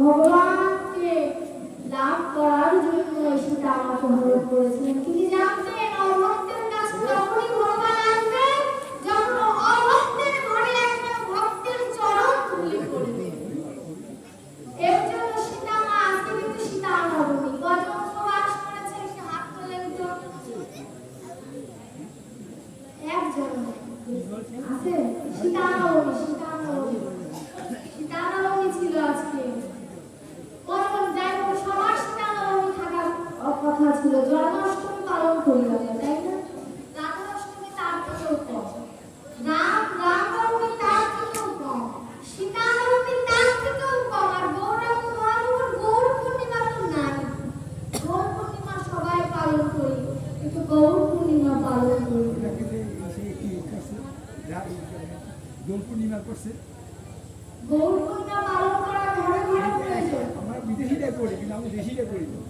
ভগবানকে লাভ করার জন্য সীতা আমাকে অনুরোধ করেছিলেন তিনি জানতেন গৌর পূর্ণিমা তো গৌর পূর্ণিমা পালন করি করছে গৌর পালন করা ঘরে ঘরে আমরা বিদেশিটা করি কিন্তু আমি দেশিটা করি না।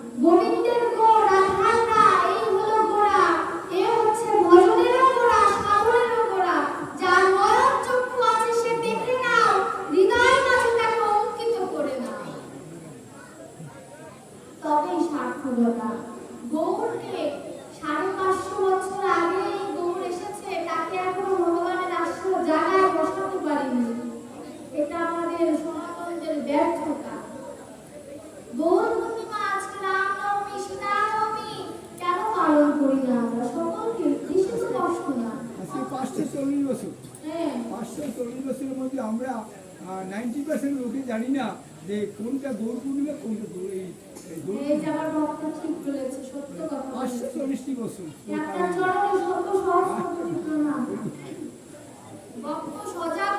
Bombing'de পাঁচশো চল্লিশ বছর। পাঁচশো চল্লিশ বছরের মধ্যে আমরা নাইনটি পার্সেন্ট লোকে জানি না যে কোনটা দৌড় পূর্ণিমা কোনটা দৌড় এই পাঁচশো চল্লিশটি বছর। সজাগ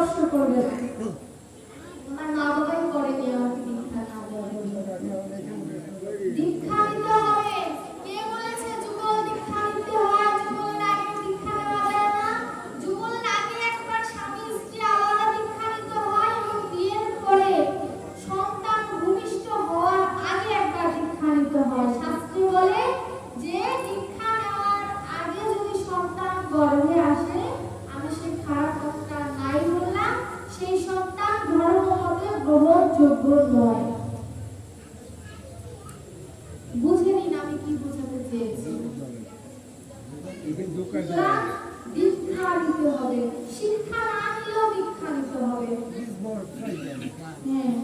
কষ্ট করবে আমার মা বাবাই করেনি আমাকে দীক্ষা না দীক্ষা কাজে লাগে দীক্ষা নিতে হবে শিক্ষা না নিলেও দীক্ষা নিতে হবে হ্যাঁ